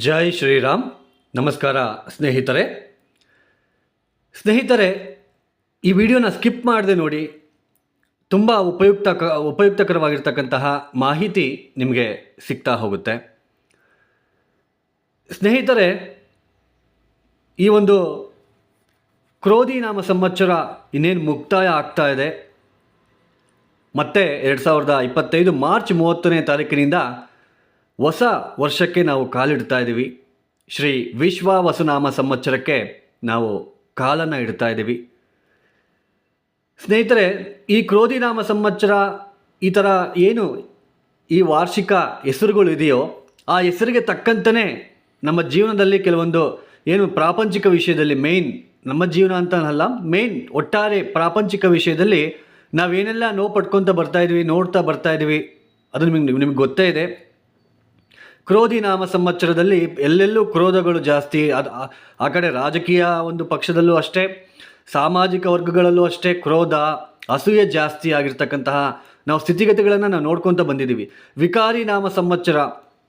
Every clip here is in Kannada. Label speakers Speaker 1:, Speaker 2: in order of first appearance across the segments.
Speaker 1: ಜೈ ಶ್ರೀರಾಮ್. ನಮಸ್ಕಾರ ಸ್ನೇಹಿತರೆ. ಸ್ನೇಹಿತರೆ, ಈ ವಿಡಿಯೋನ ಸ್ಕಿಪ್ ಮಾಡದೆ ನೋಡಿ. ತುಂಬ ಉಪಯುಕ್ತ ಉಪಯುಕ್ತಕರವಾಗಿರ್ತಕ್ಕಂತಹ ಮಾಹಿತಿ ನಿಮಗೆ ಸಿಗ್ತಾ ಹೋಗುತ್ತೆ. ಸ್ನೇಹಿತರೆ, ಈ ಒಂದು ಕ್ರೋಧಿ ನಾಮ ಸಂವತ್ಸರ ಇನ್ನೇನು ಮುಕ್ತಾಯ ಆಗ್ತಾ ಇದೆ. ಮತ್ತೆ ಎರಡು ಸಾವಿರದ ಇಪ್ಪತ್ತೈದು ಮಾರ್ಚ್ ಮೂವತ್ತನೇ ತಾರೀಕಿನಿಂದ ಹೊಸ ವರ್ಷಕ್ಕೆ ನಾವು ಕಾಲಿಡ್ತಾ ಇದ್ದೀವಿ. ಶ್ರೀ ವಿಶ್ವ ವಸುನಾಮ ಸಂವತ್ಸರಕ್ಕೆ ನಾವು ಕಾಲನ್ನು ಇಡ್ತಾ ಇದ್ದೀವಿ. ಸ್ನೇಹಿತರೆ, ಈ ಕ್ರೋಧಿನಾಮ ಸಂವತ್ಸರ ಈ ಥರ ಏನು ಈ ವಾರ್ಷಿಕ ಹೆಸರುಗಳು ಇದೆಯೋ, ಆ ಹೆಸರಿಗೆ ತಕ್ಕಂತನೇ ನಮ್ಮ ಜೀವನದಲ್ಲಿ ಕೆಲವೊಂದು ಏನು ಪ್ರಾಪಂಚಿಕ ವಿಷಯದಲ್ಲಿ ಮೇಯ್ನ್ ನಮ್ಮ ಜೀವನ ಅಂತ ಅಲ್ಲ ಮೇಯ್ನ್ ಒಟ್ಟಾರೆ ಪ್ರಾಪಂಚಿಕ ವಿಷಯದಲ್ಲಿ ನಾವೇನೆಲ್ಲ ನೋವು ಪಡ್ಕೊತ ಬರ್ತಾ ಇದ್ವಿ ನೋಡ್ತಾ ಬರ್ತಾ ಇದ್ವಿ ಅದು ನಿಮಗೆ ನಿಮಗೆ ಗೊತ್ತೇ ಇದೆ. ಕ್ರೋಧಿ ನಾಮ ಸಂವತ್ಸರದಲ್ಲಿ ಎಲ್ಲೆಲ್ಲೂ ಕ್ರೋಧಗಳು ಜಾಸ್ತಿ. ಅದು ಆ- ಕಡೆ ರಾಜಕೀಯ ಒಂದು ಪಕ್ಷದಲ್ಲೂ ಅಷ್ಟೇ, ಸಾಮಾಜಿಕ ವರ್ಗಗಳಲ್ಲೂ ಅಷ್ಟೇ ಕ್ರೋಧ, ಅಸೂಯೆ ಜಾಸ್ತಿ ಆಗಿರ್ತಕ್ಕಂತಹ ನಾವು ಸ್ಥಿತಿಗತಿಗಳನ್ನು ನಾವು ನೋಡ್ಕೊತ ಬಂದಿದ್ದೀವಿ. ವಿಕಾರಿ ನಾಮ ಸಂವತ್ಸರ,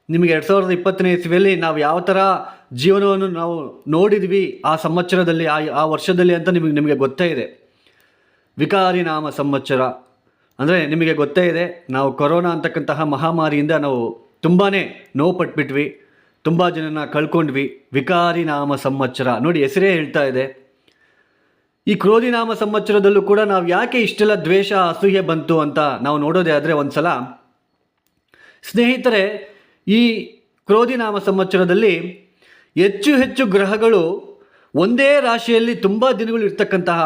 Speaker 1: ನಿಮಗೆ ಎರಡು ಸಾವಿರದ ಇಪ್ಪತ್ತನೇ ಇಸ್ವಿಯಲ್ಲಿ ನಾವು ಯಾವ ಥರ ಜೀವನವನ್ನು ನಾವು ನೋಡಿದ್ವಿ ಆ ಸಂವತ್ಸರದಲ್ಲಿ, ಆ ಆ ವರ್ಷದಲ್ಲಿ ಅಂತ ನಿಮಗೆ ನಿಮಗೆ ಗೊತ್ತೇ ಇದೆ. ವಿಕಾರಿ ನಾಮ ಸಂವತ್ಸರ, ಅಂದರೆ ನಿಮಗೆ ಗೊತ್ತೇ ಇದೆ, ನಾವು ಕೊರೋನಾ ಅಂತಕ್ಕಂತಹ ಮಹಾಮಾರಿಯಿಂದ ನಾವು ತುಂಬಾ ನೋವು ಪಟ್ಬಿಟ್ವಿ, ತುಂಬ ಜನನ ಕಳ್ಕೊಂಡ್ವಿ. ವಿಕಾರಿ ನಾಮ ಸಂವತ್ಸರ. ನೋಡಿ, ಹೆಸರೇ ಹೇಳ್ತಾ ಇದೆ. ಈ ಕ್ರೋಧಿ ನಾಮ ಸಂವತ್ಸರದಲ್ಲೂ ಕೂಡ ನಾವು ಯಾಕೆ ಇಷ್ಟೆಲ್ಲ ದ್ವೇಷ, ಅಸೂಯೆ ಬಂತು ಅಂತ ನಾವು ನೋಡೋದೇ ಆದರೆ ಒಂದು ಸಲ ಸ್ನೇಹಿತರೆ, ಈ ಕ್ರೋಧಿ ನಾಮ ಸಂವತ್ಸರದಲ್ಲಿ ಹೆಚ್ಚು ಹೆಚ್ಚು ಗ್ರಹಗಳು ಒಂದೇ ರಾಶಿಯಲ್ಲಿ ತುಂಬ ದಿನಗಳು ಇರ್ತಕ್ಕಂತಹ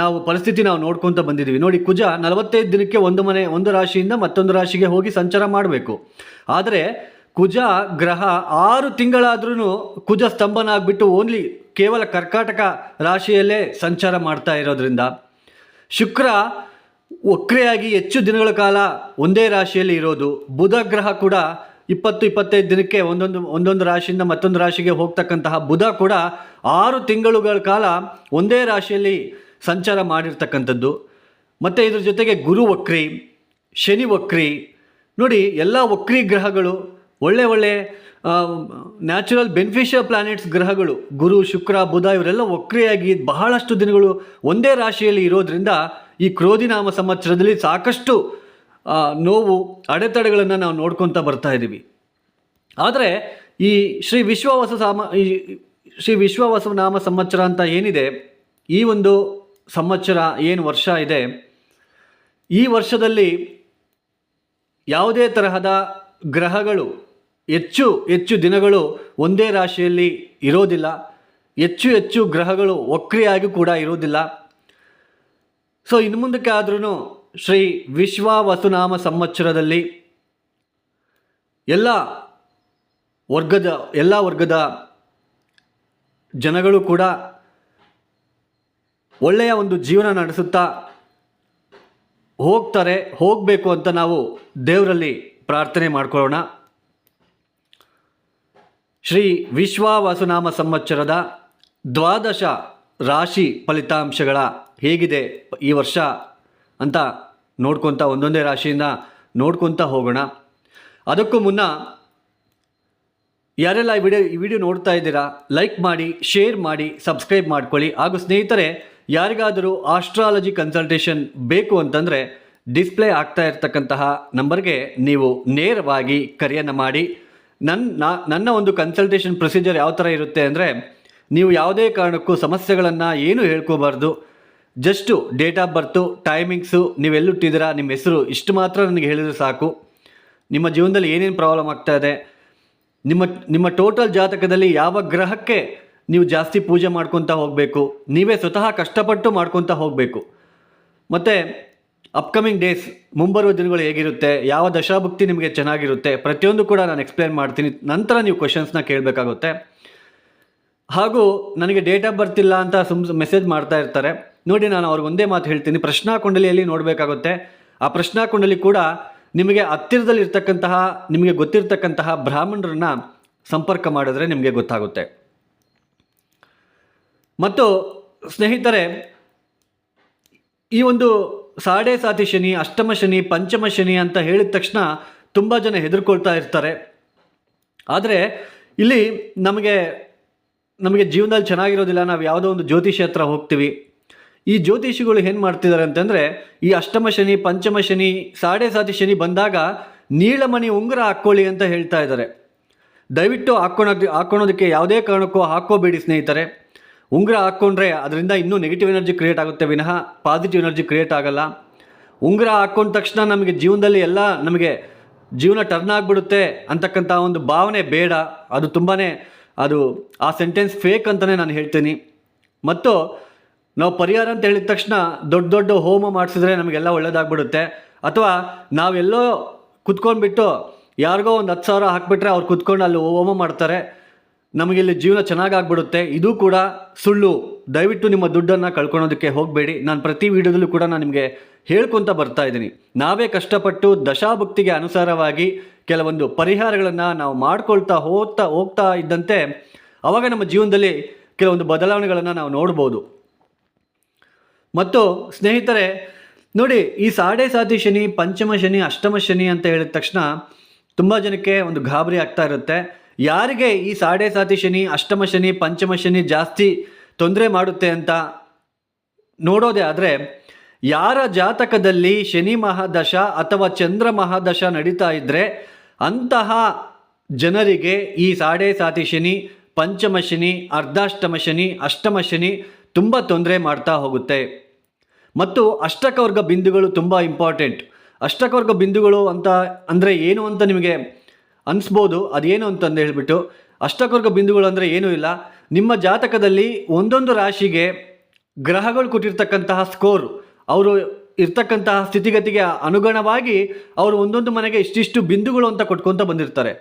Speaker 1: ನಾವು ಪರಿಸ್ಥಿತಿ ನಾವು ನೋಡ್ಕೊತ ಬಂದಿದ್ದೀವಿ. ನೋಡಿ, ಕುಜ ನಲವತ್ತೈದು ದಿನಕ್ಕೆ ಒಂದು ಮನೆ, ಒಂದು ರಾಶಿಯಿಂದ ಮತ್ತೊಂದು ರಾಶಿಗೆ ಹೋಗಿ ಸಂಚಾರ ಮಾಡಬೇಕು. ಆದರೆ ಕುಜ ಗ್ರಹ ಆರು ತಿಂಗಳಾದ್ರೂ ಕುಜ ಸ್ತಂಭನ ಆಗಿಬಿಟ್ಟು ಓನ್ಲಿ ಕೇವಲ ಕರ್ಕಾಟಕ ರಾಶಿಯಲ್ಲೇ ಸಂಚಾರ ಮಾಡ್ತಾ ಇರೋದ್ರಿಂದ ಶುಕ್ರ ಒಕ್ರೆಯಾಗಿ ಹೆಚ್ಚು ದಿನಗಳ ಕಾಲ ಒಂದೇ ರಾಶಿಯಲ್ಲಿ ಇರೋದು. ಬುಧ ಗ್ರಹ ಕೂಡ ಇಪ್ಪತ್ತು, ಇಪ್ಪತ್ತೈದು ದಿನಕ್ಕೆ ಒಂದೊಂದು ಒಂದೊಂದು ರಾಶಿಯಿಂದ ಮತ್ತೊಂದು ರಾಶಿಗೆ ಹೋಗ್ತಕ್ಕಂತಹ ಬುಧ ಕೂಡ ಆರು ತಿಂಗಳುಗಳ ಕಾಲ ಒಂದೇ ರಾಶಿಯಲ್ಲಿ ಸಂಚಾರ ಮಾಡಿರ್ತಕ್ಕಂಥದ್ದು. ಮತ್ತು ಇದ್ರ ಜೊತೆಗೆ ಗುರು ವಕ್ರಿ, ಶನಿ ವಕ್ರಿ, ನೋಡಿ ಎಲ್ಲ ವಕ್ರಿ ಗ್ರಹಗಳು, ಒಳ್ಳೆ ಒಳ್ಳೆ ನ್ಯಾಚುರಲ್ ಬೆನಿಫಿಷಿಯಲ್ ಪ್ಲಾನೆಟ್ಸ್ ಗ್ರಹಗಳು, ಗುರು, ಶುಕ್ರ, ಬುಧ ಇವರೆಲ್ಲ ವಕ್ರಿಯಾಗಿ ಬಹಳಷ್ಟು ದಿನಗಳು ಒಂದೇ ರಾಶಿಯಲ್ಲಿ ಇರೋದ್ರಿಂದ ಈ ಕ್ರೋಧಿನಾಮ ಸಂವತ್ಸರದಲ್ಲಿ ಸಾಕಷ್ಟು ನೋವು, ಅಡೆತಡೆಗಳನ್ನು ನಾವು ನೋಡ್ಕೊತಾ ಬರ್ತಾ ಇದ್ದೀವಿ ಆದರೆ ಈ ಶ್ರೀ ವಿಶ್ವವಾಸ ಸಾಮ, ಈ ಶ್ರೀ ವಿಶ್ವವಾಸ ನಾಮ ಸಂವತ್ಸರ ಅಂತ ಏನಿದೆ, ಈ ಒಂದು ಸಂವತ್ಸರ ಏನು ವರ್ಷ ಇದೆ, ಈ ವರ್ಷದಲ್ಲಿ ಯಾವುದೇ ತರಹದ ಗ್ರಹಗಳು ಹೆಚ್ಚು ಹೆಚ್ಚು ದಿನಗಳು ಒಂದೇ ರಾಶಿಯಲ್ಲಿ ಇರೋದಿಲ್ಲ. ಹೆಚ್ಚು ಹೆಚ್ಚು ಗ್ರಹಗಳು ವಕ್ರಿಯಾಗಿ ಕೂಡ ಇರೋದಿಲ್ಲ. ಸೊ ಇನ್ನು ಮುಂದಕ್ಕೆ ಆದ್ರೂ ಶ್ರೀ ವಿಶ್ವ ವಸುನಾಮ ಸಂವತ್ಸರದಲ್ಲಿ ಎಲ್ಲ ವರ್ಗದ ಎಲ್ಲ ವರ್ಗದ ಜನಗಳು ಕೂಡ ಒಳ್ಳೆಯ ಒಂದು ಜೀವನ ನಡೆಸುತ್ತಾ ಹೋಗ್ತಾರೆ, ಹೋಗಬೇಕು ಅಂತ ನಾವು ದೇವರಲ್ಲಿ ಪ್ರಾರ್ಥನೆ ಮಾಡಿಕೊಳ್ಳೋಣ. ಶ್ರೀ ವಿಶ್ವ ವಸುನಾಮ ಸಂವತ್ಸರದ ದ್ವಾದಶ ರಾಶಿ ಫಲಿತಾಂಶಗಳ ಹೇಗಿದೆ ಈ ವರ್ಷ ಅಂತ ನೋಡ್ಕೊತ ಒಂದೊಂದೇ ರಾಶಿಯಿಂದ ನೋಡ್ಕೊತ ಹೋಗೋಣ. ಅದಕ್ಕೂ ಮುನ್ನ ಯಾರೆಲ್ಲ ಈ ವಿಡಿಯೋ ಈ ವಿಡಿಯೋ ನೋಡ್ತಾ ಇದ್ದೀರಾ, ಲೈಕ್ ಮಾಡಿ, ಶೇರ್ ಮಾಡಿ, ಸಬ್ಸ್ಕ್ರೈಬ್ ಮಾಡ್ಕೊಳ್ಳಿ. ಹಾಗೂ ಸ್ನೇಹಿತರೆ ಯಾರಿಗಾದರೂ ಆಸ್ಟ್ರಾಲಜಿ ಕನ್ಸಲ್ಟೇಷನ್ ಬೇಕು ಅಂತಂದರೆ ಡಿಸ್ಪ್ಲೇ ಆಗ್ತಾ ಇರ್ತಕ್ಕಂತಹ ನಂಬರ್ಗೆ ನೀವು ನೇರವಾಗಿ ಕರೆಯನ್ನು ಮಾಡಿ. ನನ್ನ ನನ್ನ ಒಂದು ಕನ್ಸಲ್ಟೇಷನ್ ಪ್ರೊಸೀಜರ್ ಯಾವ ಥರ ಇರುತ್ತೆ ಅಂದರೆ ನೀವು ಯಾವುದೇ ಕಾರಣಕ್ಕೂ ಸಮಸ್ಯೆಗಳನ್ನು ಏನು ಹೇಳ್ಕೋಬಾರ್ದು. Just date of birth timings ನೀವೆಲ್ಲುಟ್ಟಿದ್ದೀರಾ ನಿಮ್ಮ ಹೆಸರು ಇಷ್ಟು ಮಾತ್ರ ನನಗೆ ಹೇಳಿದರೆ ಸಾಕು. ನಿಮ್ಮ ಜೀವನದಲ್ಲಿ ಏನೇನು ಪ್ರಾಬ್ಲಮ್ ಆಗ್ತಾ ಇದೆ, ನಿಮ್ಮ ನಿಮ್ಮ ಟೋಟಲ್ ಜಾತಕದಲ್ಲಿ ಯಾವ ಗ್ರಹಕ್ಕೆ ನೀವು ಜಾಸ್ತಿ ಪೂಜೆ ಮಾಡ್ಕೊತಾ ಹೋಗಬೇಕು, ನೀವೇ ಸ್ವತಃ ಕಷ್ಟಪಟ್ಟು ಮಾಡ್ಕೊತ ಹೋಗಬೇಕು. ಮತ್ತು ಅಪ್ಕಮಿಂಗ್ ಡೇಸ್ ಮುಂಬರುವ ದಿನಗಳು ಹೇಗಿರುತ್ತೆ, ಯಾವ ದಶಾಭುಕ್ತಿ ನಿಮಗೆ ಚೆನ್ನಾಗಿರುತ್ತೆ, ಪ್ರತಿಯೊಂದು ಕೂಡ ನಾನು ಎಕ್ಸ್ಪ್ಲೇನ್ ಮಾಡ್ತೀನಿ. ನಂತರ ನೀವು ಕ್ವಶನ್ಸ್ನ ಕೇಳಬೇಕಾಗುತ್ತೆ. ಹಾಗೂ ನನಗೆ ಡೇಟ್ ಆಫ್ ಬರ್ತ್ ಅಂತ ಸುಮ್ ಮೆಸೇಜ್ ಮಾಡ್ತಾ ಇರ್ತಾರೆ. ನೋಡಿ ನಾನು ಅವ್ರಿಗೆ ಒಂದೇ ಮಾತು ಹೇಳ್ತೀನಿ. ಪ್ರಶ್ನಾ ಕುಂಡಲಿಯಲ್ಲಿ ನೋಡಬೇಕಾಗುತ್ತೆ. ಆ ಪ್ರಶ್ನಾ ಕುಂಡಲಿ ಕೂಡ ನಿಮಗೆ ಹತ್ತಿರದಲ್ಲಿರ್ತಕ್ಕಂತಹ, ನಿಮಗೆ ಗೊತ್ತಿರತಕ್ಕಂತಹ ಬ್ರಾಹ್ಮಣರನ್ನ ಸಂಪರ್ಕ ಮಾಡಿದ್ರೆ ನಿಮಗೆ ಗೊತ್ತಾಗುತ್ತೆ. ಮತ್ತು ಸ್ನೇಹಿತರೆ, ಈ ಒಂದು ಸಾಡೆ ಸಾತಿ ಶನಿ, ಅಷ್ಟಮ ಶನಿ, ಪಂಚಮ ಶನಿ ಅಂತ ಹೇಳಿದ ತಕ್ಷಣ ತುಂಬ ಜನ ಹೆದರ್ಕೊಳ್ತಾ ಇರ್ತಾರೆ. ಆದರೆ ಇಲ್ಲಿ ನಮಗೆ ನಮಗೆ ಜೀವನದಲ್ಲಿ ಚೆನ್ನಾಗಿರೋದಿಲ್ಲ, ನಾವು ಯಾವುದೋ ಒಂದು ಜ್ಯೋತಿಷಿ ಹತ್ರ ಹೋಗ್ತೀವಿ. ಈ ಜ್ಯೋತಿಷಿಗಳು ಏನು ಮಾಡ್ತಿದ್ದಾರೆ ಅಂತಂದರೆ, ಈ ಅಷ್ಟಮ ಶನಿ, ಪಂಚಮ ಶನಿ, ಸಾಡೆ ಸಾತಿ ಶನಿ ಬಂದಾಗ ನೀಳಮಣಿ ಉಂಗುರ ಹಾಕ್ಕೊಳ್ಳಿ ಅಂತ ಹೇಳ್ತಾ ಇದ್ದಾರೆ. ದಯವಿಟ್ಟು ಹಾಕ್ಕೊಳೋದು, ಹಾಕ್ಕೊಳೋದಕ್ಕೆ ಯಾವುದೇ ಕಾರಣಕ್ಕೂ ಹಾಕ್ಕೋಬೇಡಿ ಸ್ನೇಹಿತರೆ. ಉಂಗುರ ಹಾಕ್ಕೊಂಡ್ರೆ ಅದರಿಂದ ಇನ್ನೂ ನೆಗೆಟಿವ್ ಎನರ್ಜಿ ಕ್ರಿಯೇಟ್ ಆಗುತ್ತೆ ವಿನಃ ಪಾಸಿಟಿವ್ ಎನರ್ಜಿ ಕ್ರಿಯೇಟ್ ಆಗಲ್ಲ. ಉಂಗುರ ಹಾಕ್ಕೊಂಡ ತಕ್ಷಣ ನಮಗೆ ಜೀವನದಲ್ಲಿ ಎಲ್ಲ ನಮಗೆ ಜೀವನ ಟರ್ನ್ ಆಗಿಬಿಡುತ್ತೆ ಅಂತಕ್ಕಂಥ ಒಂದು ಭಾವನೆ ಬೇಡ. ಅದು ತುಂಬಾ ಅದು ಆ ಸೆಂಟೆನ್ಸ್ ಫೇಕ್ ಅಂತಲೇ ನಾನು ಹೇಳ್ತೀನಿ. ಮತ್ತು ನಾವು ಪರಿಹಾರ ಅಂತ ಹೇಳಿದ ತಕ್ಷಣ ದೊಡ್ಡ ದೊಡ್ಡ ಹೋಮ ಮಾಡಿಸಿದ್ರೆ ನಮಗೆಲ್ಲ ಒಳ್ಳೇದಾಗ್ಬಿಡುತ್ತೆ. ಅಥವಾ ನಾವೆಲ್ಲೋ ಕುತ್ಕೊಂಡ್ಬಿಟ್ಟು ಯಾರಿಗೋ ಒಂದು ಹತ್ತು ಸಾವಿರ ಹಾಕ್ಬಿಟ್ರೆ ಅವ್ರು ಕುತ್ಕೊಂಡು ಅಲ್ಲಿ ಹೋಮ ಮಾಡ್ತಾರೆ. ನಮಗಿಲ್ಲಿ ಜೀವನ ಚೆನ್ನಾಗಾಗ್ಬಿಡುತ್ತೆ. ಇದು ಕೂಡ ಸುಳ್ಳು. ದಯವಿಟ್ಟು ನಿಮ್ಮ ದುಡ್ಡನ್ನು ಕಳ್ಕೊಳೋದಕ್ಕೆ ಹೋಗಬೇಡಿ. ನಾನು ಪ್ರತಿ ವಿಡಿಯೋದಲ್ಲೂ ಕೂಡ ನಾನು ನಿಮಗೆ ಹೇಳ್ಕೊತ ಬರ್ತಾ ಇದ್ದೀನಿ. ನಾವೇ ಕಷ್ಟಪಟ್ಟು ದಶಾಭಕ್ತಿಗೆ ಅನುಸಾರವಾಗಿ ಕೆಲವೊಂದು ಪರಿಹಾರಗಳನ್ನು ನಾವು ಮಾಡ್ಕೊಳ್ತಾ ಹೋಗ್ತಾ ಹೋಗ್ತಾ ಇದ್ದಂತೆ ಅವಾಗ ನಮ್ಮ ಜೀವನದಲ್ಲಿ ಕೆಲವೊಂದು ಬದಲಾವಣೆಗಳನ್ನು ನಾವು ನೋಡ್ಬೋದು. ಮತ್ತು ಸ್ನೇಹಿತರೆ, ನೋಡಿ, ಈ ಸಾಡೆ ಸಾತಿ ಶನಿ, ಪಂಚಮ ಶನಿ, ಅಷ್ಟಮ ಶನಿ ಅಂತ ಹೇಳಿದ ತಕ್ಷಣ ತುಂಬ ಜನಕ್ಕೆ ಒಂದು ಗಾಬರಿ ಆಗ್ತಾ ಇರುತ್ತೆ. ಯಾರಿಗೆ ಈ ಸಾಡೆ ಸಾತಿ ಶನಿ, ಅಷ್ಟಮ ಶನಿ, ಪಂಚಮ ಶನಿ ಜಾಸ್ತಿ ತೊಂದರೆ ಮಾಡುತ್ತೆ ಅಂತ ನೋಡೋದೇ ಆದರೆ ಯಾರ ಜಾತಕದಲ್ಲಿ ಶನಿ ಮಹಾದಶ ಅಥವಾ ಚಂದ್ರ ಮಹಾದಶ ನಡೀತಾ ಇದ್ದರೆ ಅಂತಹ ಜನರಿಗೆ ಈ ಸಾಡೆ ಸಾತಿ ಶನಿ, ಪಂಚಮ ಶನಿ, ಅರ್ಧಾಷ್ಟಮ ಶನಿ, ಅಷ್ಟಮ ಶನಿ ತುಂಬ ತೊಂದರೆ ಮಾಡ್ತಾ ಹೋಗುತ್ತೆ. ಮತ್ತು ಅಷ್ಟಕವರ್ಗ ಬಿಂದುಗಳು ತುಂಬ ಇಂಪಾರ್ಟೆಂಟ್ ಅಷ್ಟಕವರ್ಗ ಬಿಂದುಗಳು ಅಂತ ಅಂದರೆ ಏನು ಅಂತ ನಿಮಗೆ ಅನಿಸ್ಬೋದು, ಅದೇನು ಅಂತಂದು ಹೇಳಿಬಿಟ್ಟು, ಅಷ್ಟಕರ್ಗ ಬಿಂದುಗಳು ಅಂದರೆ ಏನೂ ಇಲ್ಲ. ನಿಮ್ಮ ಜಾತಕದಲ್ಲಿ ಒಂದೊಂದು ರಾಶಿಗೆ ಗ್ರಹಗಳು ಕೊಟ್ಟಿರ್ತಕ್ಕಂತಹ ಸ್ಕೋರ್ ಅವರು ಇರ್ತಕ್ಕಂತಹ ಸ್ಥಿತಿಗತಿಗೆ ಅನುಗುಣವಾಗಿ ಅವರು ಒಂದೊಂದು ಮನೆಗೆ ಇಷ್ಟಿಷ್ಟು ಬಿಂದುಗಳು ಅಂತ ಕೊಟ್ಕೊತ ಬಂದಿರ್ತಾರೆ.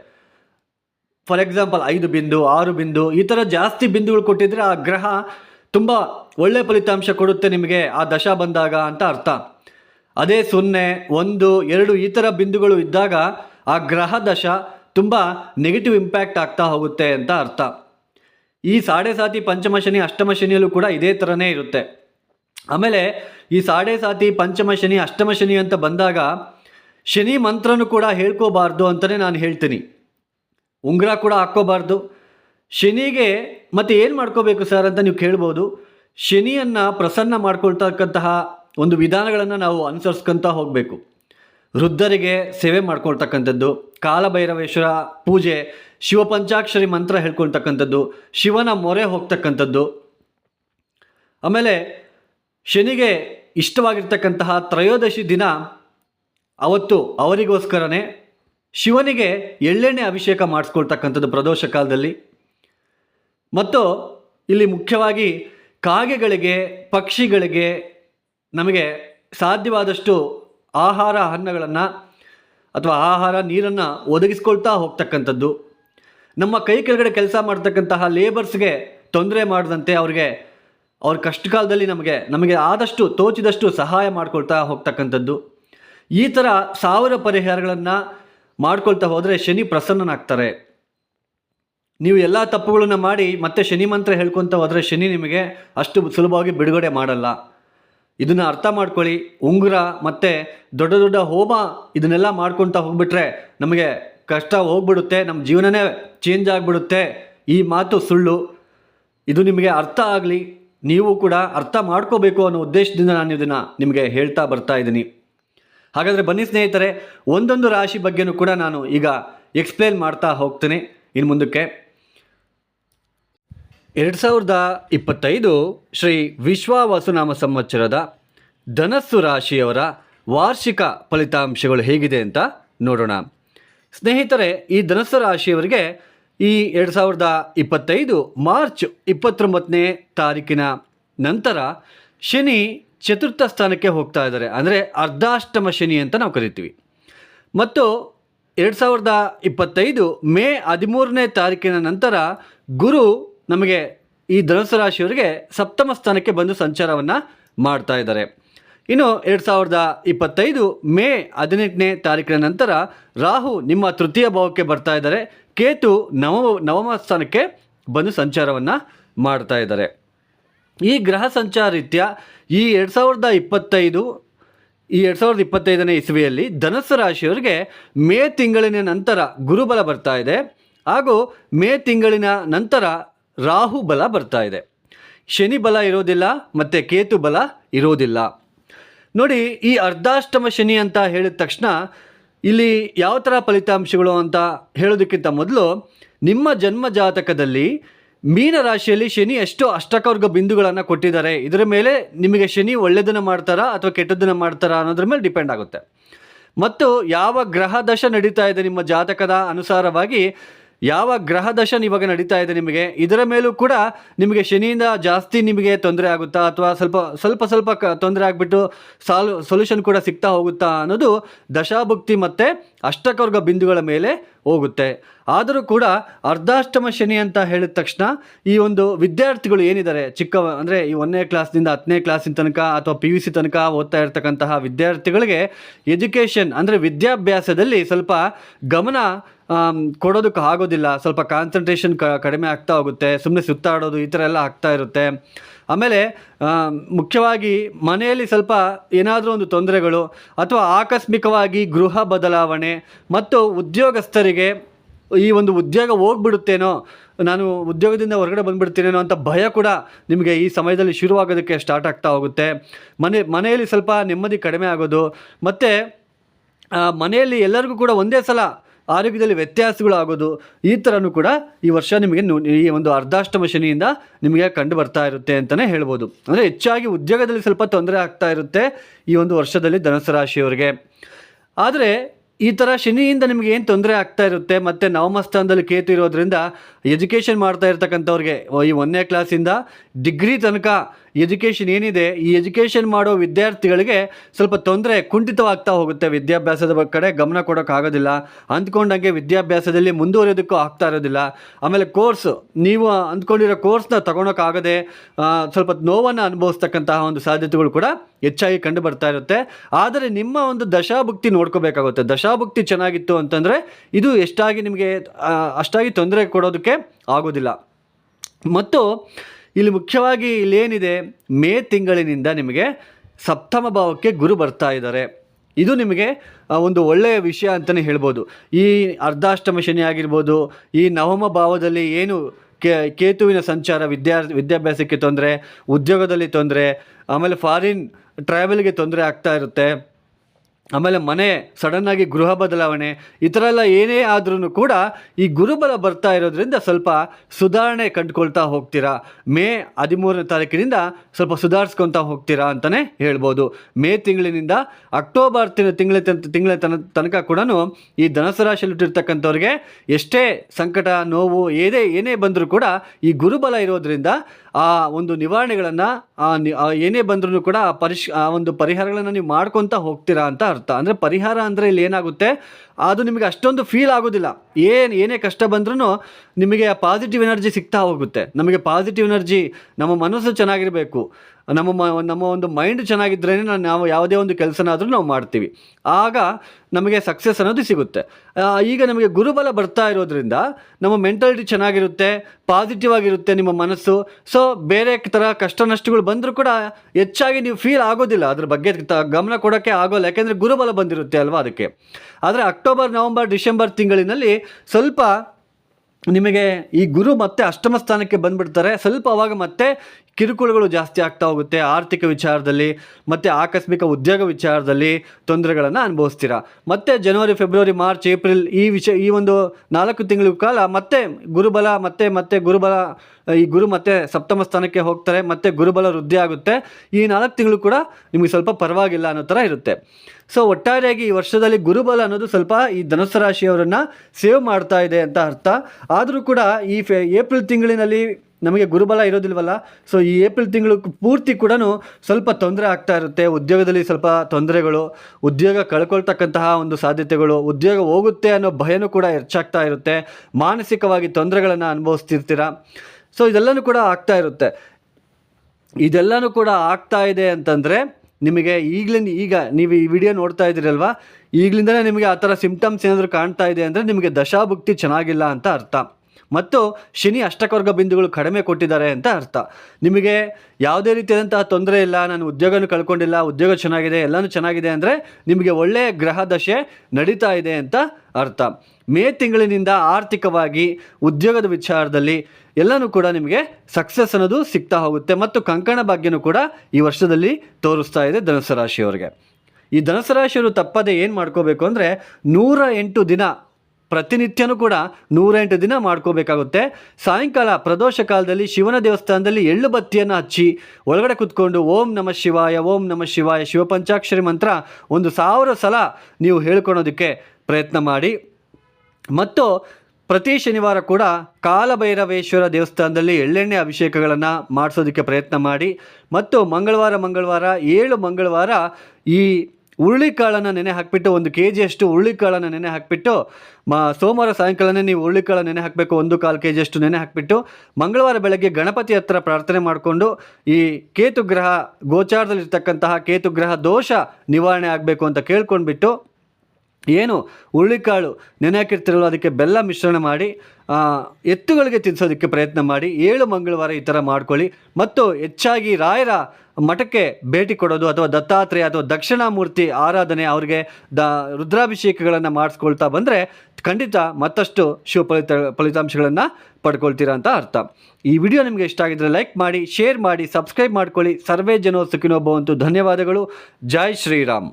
Speaker 1: ಫಾರ್ ಎಕ್ಸಾಂಪಲ್ ಐದು ಬಿಂದು, ಆರು ಬಿಂದು, ಈ ಥರ ಜಾಸ್ತಿ ಬಿಂದುಗಳು ಕೊಟ್ಟಿದ್ರೆ ಆ ಗ್ರಹ ತುಂಬ ಒಳ್ಳೆ ಫಲಿತಾಂಶ ಕೊಡುತ್ತೆ ನಿಮಗೆ, ಆ ದಶ ಬಂದಾಗ ಅಂತ ಅರ್ಥ. ಅದೇ ಸೊನ್ನೆ, ಒಂದು, ಎರಡು ಈ ಥರ ಬಿಂದುಗಳು ಇದ್ದಾಗ ಆ ಗ್ರಹ ದಶ ತುಂಬ ನೆಗೆಟಿವ್ ಇಂಪ್ಯಾಕ್ಟ್ ಆಗ್ತಾ ಹೋಗುತ್ತೆ ಅಂತ ಅರ್ಥ. ಈ ಸಾಡೆ ಸಾತಿ ಪಂಚಮ ಶನಿ ಅಷ್ಟಮ ಶನಿಯಲ್ಲೂ ಕೂಡ ಇದೇ ಥರನೇ ಇರುತ್ತೆ. ಆಮೇಲೆ ಈ ಸಾಡೆ ಸಾತಿ ಪಂಚಮ ಶನಿ ಅಷ್ಟಮ ಶನಿ ಅಂತ ಬಂದಾಗ ಶನಿ ಮಂತ್ರನೂ ಕೂಡ ಹೇಳ್ಕೋಬಾರ್ದು ಅಂತಲೇ ನಾನು ಹೇಳ್ತೀನಿ. ಉಂಗುರ ಕೂಡ ಹಾಕ್ಕೋಬಾರ್ದು. ಶನಿಗೆ ಮತ್ತೆ ಏನು ಮಾಡ್ಕೋಬೇಕು ಸರ್ ಅಂತ ನೀವು ಕೇಳ್ಬೋದು. ಶನಿಯನ್ನು ಪ್ರಸನ್ನ ಮಾಡ್ಕೊಳ್ತಕ್ಕಂತಹ ಒಂದು ವಿಧಾನಗಳನ್ನು ನಾವು ಅನುಸರಿಸ್ಕೊಂತ ಹೋಗಬೇಕು. ವೃದ್ಧರಿಗೆ ಸೇವೆ ಮಾಡ್ಕೊಳ್ತಕ್ಕಂಥದ್ದು, ಕಾಲಭೈರವೇಶ್ವರ ಪೂಜೆ, ಶಿವಪಂಚಾಕ್ಷರಿ ಮಂತ್ರ ಹೇಳ್ಕೊಳ್ತಕ್ಕಂಥದ್ದು, ಶಿವನ ಮೊರೆ ಹೋಗ್ತಕ್ಕಂಥದ್ದು. ಆಮೇಲೆ ಶನಿಗೆ ಇಷ್ಟವಾಗಿರ್ತಕ್ಕಂತಹ ತ್ರಯೋದಶಿ ದಿನ ಅವತ್ತು ಅವರಿಗೋಸ್ಕರನೇ ಶಿವನಿಗೆ ಎಳ್ಳೆಣ್ಣೆ ಅಭಿಷೇಕ ಮಾಡಿಸ್ಕೊಳ್ತಕ್ಕಂಥದ್ದು ಪ್ರದೋಷ ಕಾಲದಲ್ಲಿ. ಮತ್ತು ಇಲ್ಲಿ ಮುಖ್ಯವಾಗಿ ಕಾಗೆಗಳಿಗೆ, ಪಕ್ಷಿಗಳಿಗೆ ನಮಗೆ ಸಾಧ್ಯವಾದಷ್ಟು ಆಹಾರ ಅನ್ನಗಳನ್ನು ಅಥವಾ ಆಹಾರ ನೀರನ್ನು ಒದಗಿಸ್ಕೊಳ್ತಾ ಹೋಗ್ತಕ್ಕಂಥದ್ದು. ನಮ್ಮ ಕೈ ಕೆಳಗಡೆ ಕೆಲಸ ಮಾಡ್ತಕ್ಕಂತಹ ಲೇಬರ್ಸ್ಗೆ ತೊಂದರೆ ಮಾಡದಂತೆ ಅವ್ರಿಗೆ ಅವ್ರ ಕಷ್ಟ ಕಾಲದಲ್ಲಿ ನಮಗೆ ನಮಗೆ ಆದಷ್ಟು ತೋಚಿದಷ್ಟು ಸಹಾಯ ಮಾಡ್ಕೊಳ್ತಾ ಹೋಗ್ತಕ್ಕಂಥದ್ದು. ಈ ಥರ ಸಾವಿರ ಪರಿಹಾರಗಳನ್ನು ಮಾಡ್ಕೊಳ್ತಾ ಹೋದರೆ ಶನಿ ಪ್ರಸನ್ನನಾಗ್ತಾರೆ. ನೀವು ಎಲ್ಲ ತಪ್ಪುಗಳನ್ನು ಮಾಡಿ ಮತ್ತೆ ಶನಿ ಮಂತ್ರ ಹೇಳ್ಕೊತ ಹೋದರೆ ಶನಿ ನಿಮಗೆ ಅಷ್ಟು ಸುಲಭವಾಗಿ ಬಿಡುಗಡೆ ಮಾಡಲ್ಲ. ಇದನ್ನು ಅರ್ಥ ಮಾಡ್ಕೊಳ್ಳಿ. ಉಂಗುರ ಮತ್ತು ದೊಡ್ಡ ದೊಡ್ಡ ಹೋಮ ಇದನ್ನೆಲ್ಲ ಮಾಡ್ಕೊತಾ ಹೋಗ್ಬಿಟ್ರೆ ನಮಗೆ ಕಷ್ಟ ಹೋಗ್ಬಿಡುತ್ತೆ ನಮ್ಮ ಜೀವನನೇ ಚೇಂಜ್ ಆಗಿಬಿಡುತ್ತೆ. ಈ ಮಾತು ಸುಳ್ಳು. ಇದು ನಿಮಗೆ ಅರ್ಥ ಆಗಲಿ. ನೀವು ಕೂಡ ಅರ್ಥ ಮಾಡ್ಕೋಬೇಕು ಅನ್ನೋ ಉದ್ದೇಶದಿಂದ ನಾನು ಇದನ್ನು ನಿಮಗೆ ಹೇಳ್ತಾ ಬರ್ತಾ ಇದ್ದೀನಿ. ಹಾಗಾದರೆ ಬನ್ನಿ ಸ್ನೇಹಿತರೆ, ಒಂದೊಂದು ರಾಶಿ ಬಗ್ಗೆನೂ ಕೂಡ ನಾನು ಈಗ ಎಕ್ಸ್ಪ್ಲೇನ್ ಮಾಡ್ತಾ ಹೋಗ್ತೀನಿ. ಇನ್ನು ಮುಂದಕ್ಕೆ ಎರಡು ಸಾವಿರದ ಇಪ್ಪತ್ತೈದು ಶ್ರೀ ವಿಶ್ವಾವಸುನಾಮ ಸಂವತ್ಸರದ ಧನಸ್ಸು ರಾಶಿಯವರ ವಾರ್ಷಿಕ ಫಲಿತಾಂಶಗಳು ಹೇಗಿದೆ ಅಂತ ನೋಡೋಣ. ಸ್ನೇಹಿತರೆ, ಈ ಧನಸ್ಸು ರಾಶಿಯವರಿಗೆ ಈ ಎರಡು ಸಾವಿರದ ಇಪ್ಪತ್ತೈದು ಮಾರ್ಚ್ ಇಪ್ಪತ್ತೊಂಬತ್ತನೇ ತಾರೀಕಿನ ನಂತರ ಶನಿ ಚತುರ್ಥ ಸ್ಥಾನಕ್ಕೆ ಹೋಗ್ತಾ ಇದ್ದಾರೆ. ಅಂದರೆ ಅರ್ಧಾಷ್ಟಮ ಶನಿ ಅಂತ ನಾವು ಕರಿತೀವಿ. ಮತ್ತು ಎರಡು ಸಾವಿರದ ಇಪ್ಪತ್ತೈದು ಮೇ ಹದಿಮೂರನೇ ತಾರೀಕಿನ ನಂತರ ಗುರು ನಮಗೆ ಈ ಧನುಸು ರಾಶಿಯವರಿಗೆ ಸಪ್ತಮ ಸ್ಥಾನಕ್ಕೆ ಬಂದು ಸಂಚಾರವನ್ನು ಮಾಡ್ತಾ ಇದ್ದಾರೆ. ಇನ್ನು ಎರಡು ಸಾವಿರದ ಇಪ್ಪತ್ತೈದು ಮೇ ಹದಿನೆಂಟನೇ ತಾರೀಕಿನ ನಂತರ ರಾಹು ನಿಮ್ಮ ತೃತೀಯ ಭಾವಕ್ಕೆ ಬರ್ತಾ ಇದ್ದಾರೆ. ಕೇತು ನವಮ ನವಮ ಸ್ಥಾನಕ್ಕೆ ಬಂದು ಸಂಚಾರವನ್ನು ಮಾಡ್ತಾ ಇದ್ದಾರೆ. ಈ ಗ್ರಹ ಸಂಚಾರ ರೀತ್ಯ ಈ ಎರಡು ಸಾವಿರದ ಇಪ್ಪತ್ತೈದು, ಈ ಎರಡು ಸಾವಿರದ ಇಪ್ಪತ್ತೈದನೇ ಇಸವಿಯಲ್ಲಿ ಧನಸ್ಸು ರಾಶಿಯವರಿಗೆ ಮೇ ತಿಂಗಳಿನ ನಂತರ ಗುರುಬಲ ಬರ್ತಾ ಇದೆ. ಹಾಗೂ ಮೇ ತಿಂಗಳಿನ ನಂತರ ರಾಹು ಬಲ ಬರ್ತಾ ಇದೆ. ಶನಿ ಬಲ ಇರೋದಿಲ್ಲ, ಮತ್ತು ಕೇತು ಬಲ ಇರೋದಿಲ್ಲ. ನೋಡಿ, ಈ ಅರ್ಧಾಷ್ಟಮ ಶನಿ ಅಂತ ಹೇಳಿದ ತಕ್ಷಣ ಇಲ್ಲಿ ಯಾವ ಥರ ಫಲಿತಾಂಶಗಳು ಅಂತ ಹೇಳೋದಕ್ಕಿಂತ ಮೊದಲು ನಿಮ್ಮ ಜನ್ಮ ಜಾತಕದಲ್ಲಿ ಮೀನ ರಾಶಿಯಲ್ಲಿ ಶನಿ ಎಷ್ಟು ಅಷ್ಟಕವರ್ಗ ಬಿಂದುಗಳನ್ನು ಕೊಟ್ಟಿದ್ದಾರೆ. ಇದರ ಮೇಲೆ ನಿಮಗೆ ಶನಿ ಒಳ್ಳೆಯದನ್ನು ಮಾಡ್ತಾರಾ ಅಥವಾ ಕೆಟ್ಟದನ್ನು ಮಾಡ್ತಾರಾ ಅನ್ನೋದ್ರ ಮೇಲೆ ಡಿಪೆಂಡ್ ಆಗುತ್ತೆ. ಮತ್ತು ಯಾವ ಗ್ರಹ ದಶ ನಡೀತಾ ಇದೆ ನಿಮ್ಮ ಜಾತಕದ ಅನುಸಾರವಾಗಿ ಯಾವ ಗ್ರಹ ದಶ ಇವಾಗ ನಡೀತಾ ಇದೆ ನಿಮಗೆ? ಇದರ ಮೇಲೂ ಕೂಡ ನಿಮಗೆ ಶನಿಯಿಂದ ಜಾಸ್ತಿ ನಿಮಗೆ ತೊಂದರೆ ಆಗುತ್ತಾ? ಅಥವಾ ಸ್ವಲ್ಪ ಸ್ವಲ್ಪ ಸ್ವಲ್ಪ ಕ, ತೊಂದರೆ ಆಗಿಬಿಟ್ಟು ಸಾಲ್ ಸೊಲ್ಯೂಷನ್ ಕೂಡ ಸಿಗ್ತಾ ಹೋಗುತ್ತಾ ಅನ್ನೋದು ದಶಾಭುಕ್ತಿ ಮತ್ತು ಅಷ್ಟಕವರ್ಗ ಬಿಂದುಗಳ ಮೇಲೆ ಹೋಗುತ್ತೆ. ಆದರೂ ಕೂಡ ಅರ್ಧಾಷ್ಟಮ ಶನಿ ಅಂತ ಹೇಳಿದ ತಕ್ಷಣ ಈ ಒಂದು ವಿದ್ಯಾರ್ಥಿಗಳು ಏನಿದ್ದಾರೆ? ಚಿಕ್ಕ, ಅಂದರೆ ಈ ಒಂದನೇ ಕ್ಲಾಸ್ನಿಂದ ಹತ್ತನೇ ಕ್ಲಾಸಿನ ತನಕ ಅಥವಾ ಪಿ ಯು ಸಿ ತನಕ ಓದ್ತಾ ಇರ್ತಕ್ಕಂತಹ ವಿದ್ಯಾರ್ಥಿಗಳಿಗೆ ಎಜುಕೇಷನ್ ಅಂದರೆ ವಿದ್ಯಾಭ್ಯಾಸದಲ್ಲಿ ಸ್ವಲ್ಪ ಗಮನ ಕೊಡೋದಕ್ಕೆ ಆಗೋದಿಲ್ಲ. ಸ್ವಲ್ಪ ಕಾನ್ಸಂಟ್ರೇಷನ್ ಕಡಿಮೆ ಆಗ್ತಾ ಹೋಗುತ್ತೆ. ಸುಮ್ಮನೆ ಸುತ್ತಾಡೋದು ಈ ಥರ ಎಲ್ಲ ಆಗ್ತಾ ಇರುತ್ತೆ. ಆಮೇಲೆ ಮುಖ್ಯವಾಗಿ ಮನೆಯಲ್ಲಿ ಸ್ವಲ್ಪ ಏನಾದರೂ ಒಂದು ತೊಂದರೆಗಳು ಅಥವಾ ಆಕಸ್ಮಿಕವಾಗಿ ಗೃಹ ಬದಲಾವಣೆ ಮತ್ತು ಉದ್ಯೋಗಸ್ಥರಿಗೆ ಈ ಒಂದು ಉದ್ಯೋಗ ಹೋಗ್ಬಿಡುತ್ತೇನೋ, ನಾನು ಉದ್ಯೋಗದಿಂದ ಹೊರಗಡೆ ಬಂದುಬಿಡ್ತೀನೇನೋ ಅಂತ ಭಯ ಕೂಡ ನಿಮಗೆ ಈ ಸಮಯದಲ್ಲಿ ಶುರುವಾಗೋದಕ್ಕೆ ಸ್ಟಾರ್ಟ್ ಆಗ್ತಾ ಹೋಗುತ್ತೆ. ಮನೆ, ಮನೆಯಲ್ಲಿ ಸ್ವಲ್ಪ ನೆಮ್ಮದಿ ಕಡಿಮೆ ಆಗೋದು. ಮತ್ತು ಮನೆಯಲ್ಲಿ ಎಲ್ಲರಿಗೂ ಕೂಡ ಒಂದೇ ಸಲ ಆರೋಗ್ಯದಲ್ಲಿ ವ್ಯತ್ಯಾಸಗಳು ಆಗೋದು ಈ ಥರನೂ ಕೂಡ ಈ ವರ್ಷ ನಿಮಗೆ ಈ ಒಂದು ಅರ್ಧಾಷ್ಟಮ ಶನಿಯಿಂದ ನಿಮಗೆ ಕಂಡು ಬರ್ತಾ ಇರುತ್ತೆ ಅಂತಲೇ ಹೇಳ್ಬೋದು. ಅಂದರೆ ಹೆಚ್ಚಾಗಿ ಉದ್ಯೋಗದಲ್ಲಿ ಸ್ವಲ್ಪ ತೊಂದರೆ ಆಗ್ತಾ ಇರುತ್ತೆ ಈ ಒಂದು ವರ್ಷದಲ್ಲಿ ಧನುಸು ರಾಶಿಯವರಿಗೆ. ಆದರೆ ಈ ಥರ ಶನಿಯಿಂದ ನಿಮಗೆ ಏನು ತೊಂದರೆ ಆಗ್ತಾ ಇರುತ್ತೆ, ಮತ್ತು ನವಮಸ್ಥಾನದಲ್ಲಿ ಕೇತು ಇರೋದ್ರಿಂದ ಎಜುಕೇಷನ್ ಮಾಡ್ತಾ ಇರ್ತಕ್ಕಂಥವ್ರಿಗೆ, ಈ ಒಂದನೇ ಕ್ಲಾಸಿಂದ ಡಿಗ್ರಿ ತನಕ ಎಜುಕೇಷನ್ ಏನಿದೆ, ಈ ಎಜುಕೇಷನ್ ಮಾಡೋ ವಿದ್ಯಾರ್ಥಿಗಳಿಗೆ ಸ್ವಲ್ಪ ತೊಂದರೆ ಕುಂಠಿತವಾಗ್ತಾ ಹೋಗುತ್ತೆ. ವಿದ್ಯಾಭ್ಯಾಸದ ಕಡೆ ಗಮನ ಕೊಡೋಕ್ಕಾಗೋದಿಲ್ಲ ಅಂದ್ಕೊಂಡಂಗೆ ವಿದ್ಯಾಭ್ಯಾಸದಲ್ಲಿ ಮುಂದುವರಿಯೋದಕ್ಕೂ ಆಗ್ತಾ ಇರೋದಿಲ್ಲ. ಆಮೇಲೆ ಕೋರ್ಸ್ ನೀವು ಅಂದ್ಕೊಂಡಿರೋ ಕೋರ್ಸ್ನ ತಗೊಳಕ್ಕಾಗದೆ ಸ್ವಲ್ಪ ನೋವನ್ನು ಅನುಭವಿಸ್ತಕ್ಕಂತಹ ಒಂದು ಸಾಧ್ಯತೆಗಳು ಕೂಡ ಹೆಚ್ಚಾಗಿ ಕಂಡು ಬರ್ತಾ ಇರುತ್ತೆ. ಆದರೆ ನಿಮ್ಮ ಒಂದು ದಶಾಭುಕ್ತಿ ನೋಡ್ಕೋಬೇಕಾಗುತ್ತೆ. ದಶಾಭುಕ್ತಿ ಚೆನ್ನಾಗಿತ್ತು ಅಂತಂದರೆ ಇದು ಎಷ್ಟಾಗಿ ನಿಮಗೆ ಅಷ್ಟಾಗಿ ತೊಂದರೆ ಕೊಡೋದಕ್ಕೆ ಆಗೋದಿಲ್ಲ. ಮತ್ತು ಇಲ್ಲಿ ಮುಖ್ಯವಾಗಿ ಇಲ್ಲೇನಿದೆ ಮೇ ತಿಂಗಳಿನಿಂದ ನಿಮಗೆ ಸಪ್ತಮ ಭಾವಕ್ಕೆ ಗುರು ಬರ್ತಾ ಇದ್ದಾರೆ. ಇದು ನಿಮಗೆ ಒಂದು ಒಳ್ಳೆಯ ವಿಷಯ ಅಂತಲೇ ಹೇಳ್ಬೋದು. ಈ ಅರ್ಧಾಷ್ಟಮ ಶನಿ ಆಗಿರ್ಬೋದು, ಈ ನವಮ ಭಾವದಲ್ಲಿ ಏನು ಕೇತುವಿನ ಸಂಚಾರ, ವಿದ್ಯಾ, ವಿದ್ಯಾಭ್ಯಾಸಕ್ಕೆ ತೊಂದರೆ, ಉದ್ಯೋಗದಲ್ಲಿ ತೊಂದರೆ, ಆಮೇಲೆ ಫಾರಿನ್ ಟ್ರಾವೆಲ್ಗೆ ತೊಂದರೆ ಆಗ್ತಾ ಇರುತ್ತೆ. ಆಮೇಲೆ ಮನೆ ಸಡನ್ನಾಗಿ ಗೃಹ ಬದಲಾವಣೆ, ಈ ಥರ ಎಲ್ಲ ಏನೇ ಆದ್ರೂ ಕೂಡ ಈ ಗುರುಬಲ ಬರ್ತಾ ಇರೋದ್ರಿಂದ ಸ್ವಲ್ಪ ಸುಧಾರಣೆ ಕಂಡುಕೊಳ್ತಾ ಹೋಗ್ತೀರಾ? ಮೇ ಹದಿಮೂರನೇ ತಾರೀಕಿನಿಂದ ಸ್ವಲ್ಪ ಸುಧಾರಿಸ್ಕೊತಾ ಹೋಗ್ತೀರಾ ಅಂತಲೇ ಹೇಳ್ಬೋದು. ಮೇ ತಿಂಗಳಿನಿಂದ ಅಕ್ಟೋಬರ್ ತಿಂಗಳ ತಿಂಗಳ ತಿಂಗಳ ತನ, ತನಕ ಕೂಡ ಈ ಧನಸು ರಾಶಿಯಲ್ಲಿಟ್ಟಿರ್ತಕ್ಕಂಥವ್ರಿಗೆ ಎಷ್ಟೇ ಸಂಕಟ, ನೋವು, ಏನೇ ಏನೇ ಬಂದರೂ ಕೂಡ ಈ ಗುರುಬಲ ಇರೋದ್ರಿಂದ ಆ ಒಂದು ನಿವಾರಣೆಗಳನ್ನು ಏನೇ ಬಂದ್ರೂ ಕೂಡ ಆ ಪರಿಶ್ ಆ ಒಂದು ಪರಿಹಾರಗಳನ್ನು ನೀವು ಮಾಡ್ಕೊತಾ ಹೋಗ್ತೀರಾ ಅಂತ ಅರ್ಥ. ಅಂದರೆ ಪರಿಹಾರ ಅಂದರೆ ಇಲ್ಲಿ ಏನಾಗುತ್ತೆ, ಅದು ನಿಮಗೆ ಅಷ್ಟೊಂದು ಫೀಲ್ ಆಗೋದಿಲ್ಲ. ಏನು, ಏನೇ ಕಷ್ಟ ಬಂದ್ರೂ ನಿಮಗೆ ಪಾಸಿಟಿವ್ ಎನರ್ಜಿ ಸಿಗ್ತಾ ಹೋಗುತ್ತೆ. ನಮಗೆ ಪಾಸಿಟಿವ್ ಎನರ್ಜಿ ನಮ್ಮ ಮನಸ್ಸು ಚೆನ್ನಾಗಿರಬೇಕು. ನಮ್ಮ ಮ, ನಮ್ಮ ಒಂದು ಮೈಂಡ್ ಚೆನ್ನಾಗಿದ್ರೇ ನಾವು ಯಾವುದೇ ಒಂದು ಕೆಲಸನಾದರೂ ನಾವು ಮಾಡ್ತೀವಿ. ಆಗ ನಮಗೆ ಸಕ್ಸಸ್ ಅನ್ನೋದು ಸಿಗುತ್ತೆ. ಈಗ ನಮಗೆ ಗುರುಬಲ ಬರ್ತಾ ಇರೋದ್ರಿಂದ ನಮ್ಮ ಮೆಂಟಾಲಿಟಿ ಚೆನ್ನಾಗಿರುತ್ತೆ ಪಾಸಿಟಿವ್ ಆಗಿರುತ್ತೆ ನಿಮ್ಮ ಮನಸ್ಸು. ಸೊ ಬೇರೆ ಥರ ಕಷ್ಟ ನಷ್ಟಗಳು ಬಂದರೂ ಕೂಡ ಹೆಚ್ಚಾಗಿ ನೀವು ಫೀಲ್ ಆಗೋದಿಲ್ಲ. ಅದ್ರ ಬಗ್ಗೆ ಗಮನ ಕೊಡೋಕ್ಕೆ ಆಗೋಲ್ಲ. ಯಾಕೆಂದರೆ ಗುರುಬಲ ಬಂದಿರುತ್ತೆ ಅಲ್ವಾ ಅದಕ್ಕೆ. ಆದರೆ ಅಕ್ಟೋಬರ್, ನವಂಬರ್, ಡಿಸೆಂಬರ್ ತಿಂಗಳಿನಲ್ಲಿ ಸ್ವಲ್ಪ ನಿಮಗೆ ಈ ಗುರು ಮತ್ತೆ ಅಷ್ಟಮ ಸ್ಥಾನಕ್ಕೆ ಬಂದ್ಬಿಡ್ತಾರೆ. ಸ್ವಲ್ಪ ಅವಾಗ ಮತ್ತೆ ಕಿರುಕುಳಗಳು ಜಾಸ್ತಿ ಆಗ್ತಾ ಹೋಗುತ್ತೆ. ಆರ್ಥಿಕ ವಿಚಾರದಲ್ಲಿ ಮತ್ತು ಆಕಸ್ಮಿಕ ಉದ್ಯೋಗ ವಿಚಾರದಲ್ಲಿ ತೊಂದರೆಗಳನ್ನು ಅನುಭವಿಸ್ತೀರಾ? ಮತ್ತೆ ಜನವರಿ, ಫೆಬ್ರವರಿ, ಮಾರ್ಚ್, ಏಪ್ರಿಲ್ ಈ ವಿಷಯ ಈ ಒಂದು ನಾಲ್ಕು ತಿಂಗಳ ಕಾಲ ಮತ್ತೆ ಗುರುಬಲ, ಮತ್ತೆ ಮತ್ತೆ ಗುರುಬಲ, ಈ ಗುರು ಮತ್ತೆ ಸಪ್ತಮ ಸ್ಥಾನಕ್ಕೆ ಹೋಗ್ತಾರೆ, ಮತ್ತೆ ಗುರುಬಲ ವೃದ್ಧಿ ಆಗುತ್ತೆ. ಈ ನಾಲ್ಕು ತಿಂಗಳು ಕೂಡ ನಿಮಗೆ ಸ್ವಲ್ಪ ಪರವಾಗಿಲ್ಲ ಅನ್ನೋ ಥರ ಇರುತ್ತೆ. ಸೊ, ಒಟ್ಟಾರೆಯಾಗಿ ಈ ವರ್ಷದಲ್ಲಿ ಗುರುಬಲ ಅನ್ನೋದು ಸ್ವಲ್ಪ ಈ ಧನುಸ್ಸು ರಾಶಿಯವರನ್ನು ಸೇವ್ ಮಾಡ್ತಾ ಇದೆ ಅಂತ ಅರ್ಥ. ಆದರೂ ಕೂಡ ಈ ಫೆ, ಏಪ್ರಿಲ್ ತಿಂಗಳಿನಲ್ಲಿ ನಮಗೆ ಗುರುಬಲ ಇರೋದಿಲ್ವಲ್ಲ? ಸೊ ಈ ಏಪ್ರಿಲ್ ತಿಂಗಳು ಪೂರ್ತಿ ಕೂಡ ಸ್ವಲ್ಪ ತೊಂದರೆ ಆಗ್ತಾ ಇರುತ್ತೆ. ಉದ್ಯೋಗದಲ್ಲಿ ಸ್ವಲ್ಪ ತೊಂದರೆಗಳು, ಉದ್ಯೋಗ ಕಳ್ಕೊಳ್ತಕ್ಕಂತಹ ಒಂದು ಸಾಧ್ಯತೆಗಳು, ಉದ್ಯೋಗ ಹೋಗುತ್ತೆ ಅನ್ನೋ ಭಯನೂ ಕೂಡ ಹೆಚ್ಚಾಗ್ತಾ ಇರುತ್ತೆ. ಮಾನಸಿಕವಾಗಿ ತೊಂದರೆಗಳನ್ನು ಅನುಭವಿಸ್ತಿರ್ತೀರ? ಸೊ ಇದೆಲ್ಲನೂ ಕೂಡ ಆಗ್ತಾ ಇರುತ್ತೆ. ಇದೆಲ್ಲನೂ ಕೂಡ ಆಗ್ತಾ ಇದೆ ಅಂತಂದರೆ, ನಿಮಗೆ ಈಗಲಿಂದ ಈಗ, ನೀವು ಈ ವಿಡಿಯೋ ನೋಡ್ತಾ ಇದ್ದೀರಲ್ವಾ? ಈಗಲಿಂದಲೇ ನಿಮಗೆ ಆ ಥರ ಸಿಂಪ್ಟಮ್ಸ್ ಏನಾದರೂ ಕಾಣ್ತಾ ಇದೆ ಅಂದರೆ ನಿಮಗೆ ದಶಾಭುಕ್ತಿ ಚೆನ್ನಾಗಿಲ್ಲ ಅಂತ ಅರ್ಥ. ಮತ್ತು ಶನಿ ಅಷ್ಟಕವರ್ಗ ಬಿಂದುಗಳು ಕಡಿಮೆ ಕೊಟ್ಟಿದ್ದಾರೆ ಅಂತ ಅರ್ಥ. ನಿಮಗೆ ಯಾವುದೇ ರೀತಿಯಾದಂತಹ ತೊಂದರೆ ಇಲ್ಲ, ನಾನು ಉದ್ಯೋಗನೂ ಕಳ್ಕೊಂಡಿಲ್ಲ, ಉದ್ಯೋಗ ಚೆನ್ನಾಗಿದೆ, ಎಲ್ಲನೂ ಚೆನ್ನಾಗಿದೆ ಅಂದರೆ ನಿಮಗೆ ಒಳ್ಳೆಯ ಗ್ರಹ ದಶೆ ನಡೀತಾ ಇದೆ ಅಂತ ಅರ್ಥ. ಮೇ ತಿಂಗಳಿನಿಂದ ಆರ್ಥಿಕವಾಗಿ ಉದ್ಯೋಗದ ವಿಚಾರದಲ್ಲಿ ಎಲ್ಲನೂ ಕೂಡ ನಿಮಗೆ ಸಕ್ಸಸ್ ಅನ್ನೋದು ಸಿಗ್ತಾ ಹೋಗುತ್ತೆ ಮತ್ತು ಕಂಕಣ ಭಾಗ್ಯನೂ ಕೂಡ ಈ ವರ್ಷದಲ್ಲಿ ತೋರಿಸ್ತಾ ಇದೆ ಧನುಸು ರಾಶಿಯವರಿಗೆ. ಈ ಧನುಸು ರಾಶಿಯವರು ತಪ್ಪದೆ ಏನು ಮಾಡ್ಕೋಬೇಕು ಅಂದರೆ ನೂರ ಎಂಟು ದಿನ ಪ್ರತಿನಿತ್ಯನೂ ಕೂಡ ನೂರೆಂಟು ದಿನ ಮಾಡ್ಕೋಬೇಕಾಗುತ್ತೆ. ಸಾಯಂಕಾಲ ಪ್ರದೋಷ ಕಾಲದಲ್ಲಿ ಶಿವನ ದೇವಸ್ಥಾನದಲ್ಲಿ ಎಳ್ಳು ಬತ್ತಿಯನ್ನು ಹಚ್ಚಿ ಒಳಗಡೆ ಕುತ್ಕೊಂಡು ಓಂ ನಮ ಶಿವಾಯ, ಓಂ ನಮ ಶಿವಾಯ, ಶಿವಪಂಚಾಕ್ಷರಿ ಮಂತ್ರ ಒಂದು ಸಾವಿರ ಸಲ ನೀವು ಹೇಳ್ಕೊಳೋದಕ್ಕೆ ಪ್ರಯತ್ನ ಮಾಡಿ. ಮತ್ತು ಪ್ರತಿ ಶನಿವಾರ ಕೂಡ ಕಾಲಭೈರವೇಶ್ವರ ದೇವಸ್ಥಾನದಲ್ಲಿ ಎಳ್ಳೆಣ್ಣೆ ಅಭಿಷೇಕಗಳನ್ನು ಮಾಡಿಸೋದಕ್ಕೆ ಪ್ರಯತ್ನ ಮಾಡಿ. ಮತ್ತು ಮಂಗಳವಾರ ಮಂಗಳವಾರ, ಏಳು ಮಂಗಳವಾರ ಈ ಹುರುಳಿಕಾಳನ್ನು ನೆನೆ ಹಾಕಿಬಿಟ್ಟು ಒಂದು ಕೆ ಜಿಯಷ್ಟು ಹುರುಳಿಕಾಳನ್ನು ನೆನೆ ಹಾಕಿಬಿಟ್ಟು, ಮ, ಸೋಮವಾರ ಸಾಯಂಕಾಲನೇ ನೀವು ಹುರುಳಿಕಾಳು ನೆನೆ ಹಾಕಬೇಕು, ಒಂದು ಕಾಲು ಕೆ ಜಿಯಷ್ಟು ನೆನೆ ಹಾಕಿಬಿಟ್ಟು, ಮಂಗಳವಾರ ಬೆಳಗ್ಗೆ ಗಣಪತಿ ಹತ್ರ ಪ್ರಾರ್ಥನೆ ಮಾಡಿಕೊಂಡು, ಈ ಕೇತು ಗ್ರಹ ಗೋಚಾರದಲ್ಲಿರ್ತಕ್ಕಂತಹ ಕೇತು ಗ್ರಹ ದೋಷ ನಿವಾರಣೆ ಆಗಬೇಕು ಅಂತ ಕೇಳ್ಕೊಂಡ್ಬಿಟ್ಟು ಏನು ಹುರುಳಿಕಾಳು ನೆನೆ ಹಾಕಿರ್ತಿರಲ್ಲ ಅದಕ್ಕೆ ಬೆಲ್ಲ ಮಿಶ್ರಣ ಮಾಡಿ ಎತ್ತುಗಳಿಗೆ ತಿನ್ನಿಸೋದಕ್ಕೆ ಪ್ರಯತ್ನ ಮಾಡಿ, ಏಳು ಮಂಗಳವಾರ ಈ ಥರ ಮಾಡ್ಕೊಳ್ಳಿ. ಮತ್ತು ಹೆಚ್ಚಾಗಿ ರಾಯರ ಮಠಕ್ಕೆ ಭೇಟಿ ಕೊಡೋದು ಅಥವಾ ದತ್ತಾತ್ರೇಯ ಅಥವಾ ದಕ್ಷಿಣಾಮೂರ್ತಿ ಆರಾಧನೆ ಅವ್ರಿಗೆ ದ ರುದ್ರಾಭಿಷೇಕಗಳನ್ನು ಮಾಡಿಸ್ಕೊಳ್ತಾ ಬಂದರೆ ಖಂಡಿತ ಮತ್ತಷ್ಟು ಶಿವ ಫಲಿತ ಫಲಿತಾಂಶಗಳನ್ನು ಪಡ್ಕೊಳ್ತೀರಾ ಅಂತ ಅರ್ಥ. ಈ ವಿಡಿಯೋ ನಿಮಗೆ ಇಷ್ಟ ಆಗಿದ್ರೆ ಲೈಕ್ ಮಾಡಿ, ಶೇರ್ ಮಾಡಿ, ಸಬ್ಸ್ಕ್ರೈಬ್ ಮಾಡ್ಕೊಳ್ಳಿ. ಸರ್ವೇ ಜನೋ ಭವಂತು. ಧನ್ಯವಾದಗಳು. ಜೈ ಶ್ರೀರಾಮ್.